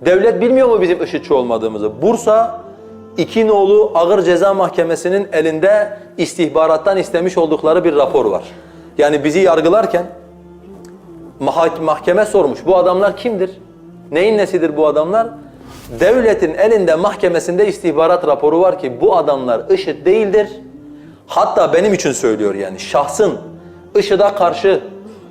Devlet bilmiyor mu bizim IŞİD'çi olmadığımızı? Bursa iki nolu Ağır Ceza Mahkemesi'nin elinde istihbarattan istemiş oldukları bir rapor var. Yani bizi yargılarken mah- mahkeme sormuş. Bu adamlar kimdir? Neyin nesidir bu adamlar? Devletin elinde mahkemesinde istihbarat raporu var ki bu adamlar IŞİD değildir. Hatta benim için söylüyor yani şahsın IŞİD'e karşı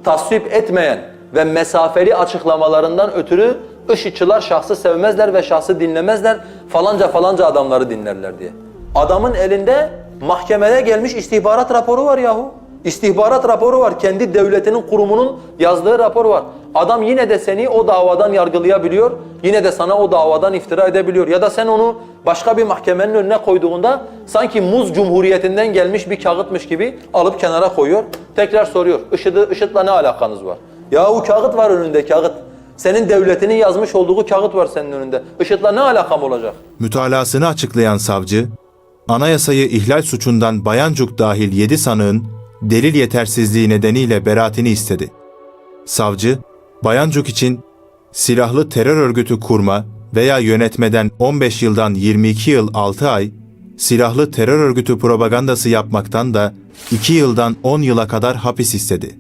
tasvip etmeyen ve mesafeli açıklamalarından ötürü IŞİD'çiler şahsı sevmezler ve şahsı dinlemezler. Falanca falanca adamları dinlerler diye. Adamın elinde mahkemeye gelmiş istihbarat raporu var yahu. İstihbarat raporu var. Kendi devletinin kurumunun yazdığı rapor var. Adam yine de seni o davadan yargılayabiliyor. Yine de sana o davadan iftira edebiliyor. Ya da sen onu başka bir mahkemenin önüne koyduğunda sanki muz cumhuriyetinden gelmiş bir kağıtmış gibi alıp kenara koyuyor. Tekrar soruyor. IŞİD'le ne alakanız var? Ya o kağıt var önünde kağıt. Senin devletinin yazmış olduğu kağıt var senin önünde. IŞİD'le ne alakam olacak? Mütalasını açıklayan savcı, anayasayı ihlal suçundan Bayancuk dahil 7 sanığın delil yetersizliği nedeniyle beraatini istedi. Savcı, Bayancuk için silahlı terör örgütü kurma veya yönetmeden 15 yıldan 22 yıl 6 ay, silahlı terör örgütü propagandası yapmaktan da 2 yıldan 10 yıla kadar hapis istedi.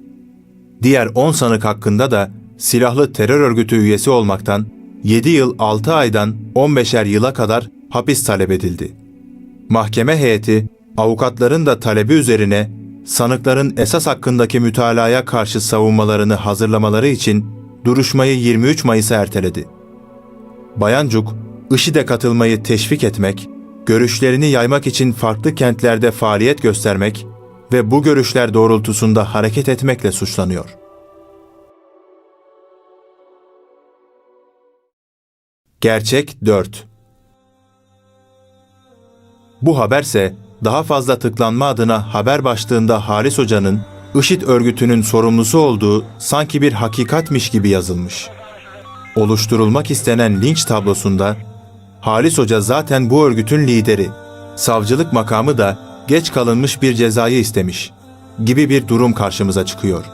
Diğer 10 sanık hakkında da silahlı terör örgütü üyesi olmaktan 7 yıl 6 aydan 15'er yıla kadar hapis talep edildi. Mahkeme heyeti avukatların da talebi üzerine sanıkların esas hakkındaki mütalaya karşı savunmalarını hazırlamaları için duruşmayı 23 Mayıs'a erteledi. Bayancuk, IŞİD'e katılmayı teşvik etmek, görüşlerini yaymak için farklı kentlerde faaliyet göstermek ve bu görüşler doğrultusunda hareket etmekle suçlanıyor. Gerçek 4 Bu haberse daha fazla tıklanma adına haber başlığında Halis Hoca'nın IŞİD örgütünün sorumlusu olduğu sanki bir hakikatmiş gibi yazılmış. Oluşturulmak istenen linç tablosunda Halis Hoca zaten bu örgütün lideri, savcılık makamı da geç kalınmış bir cezayı istemiş gibi bir durum karşımıza çıkıyor.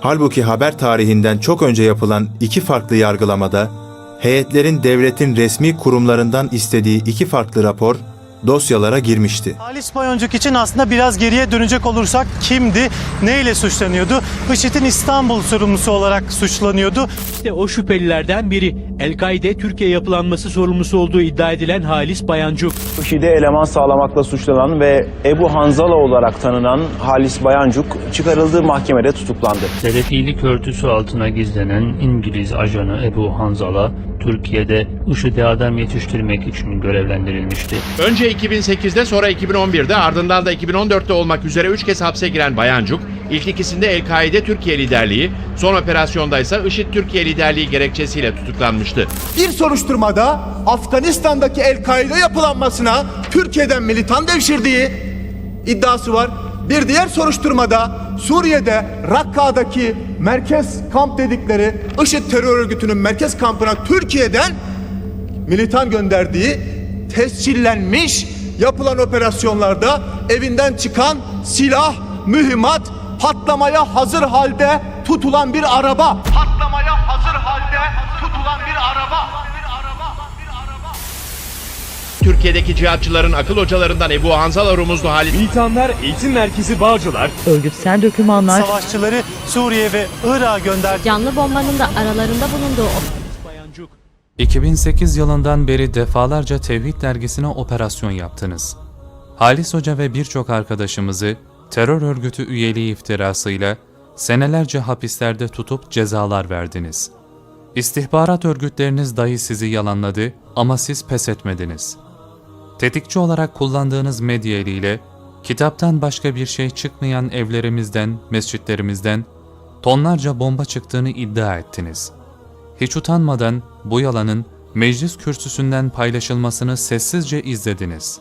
Halbuki haber tarihinden çok önce yapılan iki farklı yargılamada heyetlerin devletin resmi kurumlarından istediği iki farklı rapor dosyalara girmişti. Halis Bayoncuk için aslında biraz geriye dönecek olursak kimdi, neyle suçlanıyordu? IŞİD'in İstanbul sorumlusu olarak suçlanıyordu. İşte o şüphelilerden biri El-Kaide Türkiye yapılanması sorumlusu olduğu iddia edilen Halis Bayancuk. IŞİD'e eleman sağlamakla suçlanan ve Ebu Hanzala olarak tanınan Halis Bayancuk çıkarıldığı mahkemede tutuklandı. Selefilik örtüsü altına gizlenen İngiliz ajanı Ebu Hanzala, Türkiye'de IŞİD'e adam yetiştirmek için görevlendirilmişti. Önce 2008'de sonra 2011'de ardından da 2014'te olmak üzere 3 kez hapse giren Bayancuk, ilk ikisinde El-Kaide Türkiye liderliği, son operasyonda ise IŞİD Türkiye liderliği gerekçesiyle tutuklanmıştı. Bir soruşturmada Afganistan'daki El-Kaide yapılanmasına Türkiye'den militan devşirdiği iddiası var. Bir diğer soruşturmada Suriye'de Rakka'daki merkez kamp dedikleri IŞİD terör örgütünün merkez kampına Türkiye'den militan gönderdiği tescillenmiş yapılan operasyonlarda evinden çıkan silah, mühimmat, patlamaya hazır halde tutulan bir araba. Patlamaya hazır halde tutulan bir Türkiye'deki cihatçıların akıl hocalarından Ebu Hanzala Rumuzlu Halis Militanlar Eğitim Merkezi Bağcılar, Örgütsel dokümanlar, Savaşçıları Suriye ve Irak'a gönderdi. canlı bombanın da aralarında bulunduğu Bayancuk. 2008 yılından beri defalarca Tevhid dergisine operasyon yaptınız. Halis Hoca ve birçok arkadaşımızı terör örgütü üyeliği iftirasıyla senelerce hapislerde tutup cezalar verdiniz. İstihbarat örgütleriniz dahi sizi yalanladı ama siz pes etmediniz. Tetikçi olarak kullandığınız medya eliyle kitaptan başka bir şey çıkmayan evlerimizden, mescitlerimizden tonlarca bomba çıktığını iddia ettiniz.'' Hiç utanmadan bu yalanın meclis kürsüsünden paylaşılmasını sessizce izlediniz.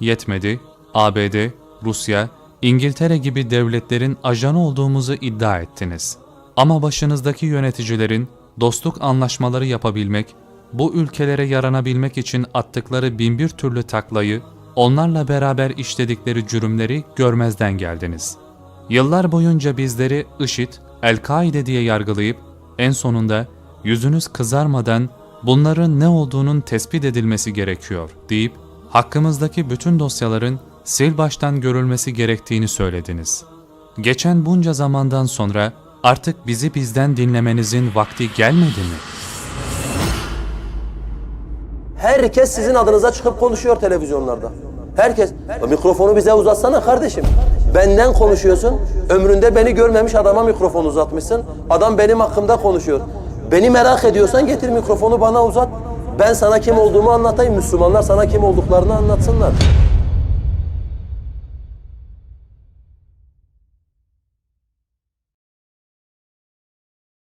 Yetmedi, ABD, Rusya, İngiltere gibi devletlerin ajanı olduğumuzu iddia ettiniz. Ama başınızdaki yöneticilerin dostluk anlaşmaları yapabilmek, bu ülkelere yaranabilmek için attıkları binbir türlü taklayı, onlarla beraber işledikleri cürümleri görmezden geldiniz. Yıllar boyunca bizleri IŞİD, El-Kaide diye yargılayıp en sonunda yüzünüz kızarmadan bunların ne olduğunun tespit edilmesi gerekiyor deyip hakkımızdaki bütün dosyaların sil baştan görülmesi gerektiğini söylediniz. Geçen bunca zamandan sonra artık bizi bizden dinlemenizin vakti gelmedi mi? Herkes sizin adınıza çıkıp konuşuyor televizyonlarda. Herkes. Mikrofonu bize uzatsana kardeşim. Benden konuşuyorsun. Ömründe beni görmemiş adama mikrofon uzatmışsın. Adam benim hakkımda konuşuyor. Beni merak ediyorsan getir mikrofonu bana uzat. Ben sana kim olduğumu anlatayım. Müslümanlar sana kim olduklarını anlatsınlar.